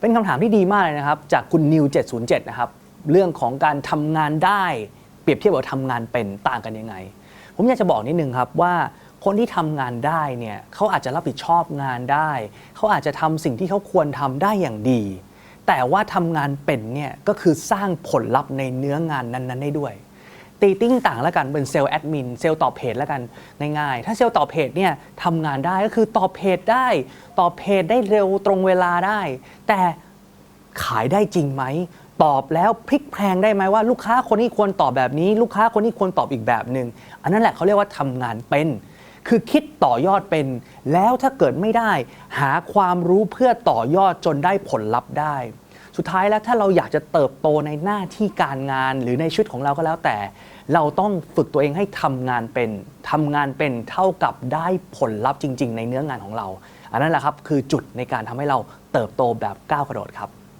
เป็นคำถามที่ดีมากเลยนะครับ จากคุณนิว707นะครับเรื่องของการทำงานได้ เปรียบเทียบกับทำงานเป็นต่างกันยังไง ผมอยากจะบอกนิดนึงครับว่าคนที่ทำงานได้เนี่ยเขาอาจจะรับผิดชอบงานได้ เขาอาจจะทำสิ่งที่เขาควรทำได้อย่างดี แต่ว่าทำงานเป็นเนี่ยก็คือสร้างผลลัพธ์ในเนื้องานนั้นๆได้ด้วย ตีติ้งต่างแล้วกันเป็นเซลล์แอดมินเซลล์ตอบเพจแล้วกันง่ายๆ ถ้าเซลล์ตอบเพจเนี่ยทำงานได้ก็คือตอบเพจได้ ตอบเพจได้เร็วตรงเวลาได้ แต่ขายได้จริงไหมตอบแล้วพลิกแพลงได้ไหมว่าลูกค้าคนนี้ควรตอบแบบนี้ ลูกค้าคนนี้ควรตอบอีกแบบหนึ่งอันนั้นแหละเขาเรียกว่าทำงานเป็น คือคิดต่อยอดเป็น แล้วถ้าเกิดไม่ได้ หาความรู้เพื่อต่อยอดจนได้ผลลัพธ์ได้ สุดท้ายแล้วถ้าเราอยากจะเติบโตในหน้าที่การงานหรือในชีวิตของเราก็แล้วแต่ เราต้องฝึกตัวเองให้ทำงานเป็นทำงานเป็นเท่ากับได้ผลลัพธ์จริง ๆ ในเนื้องานของเรา อันนั้นแหละครับคือจุดในการทำให้เราเติบโตแบบก้าวกระโดดครับ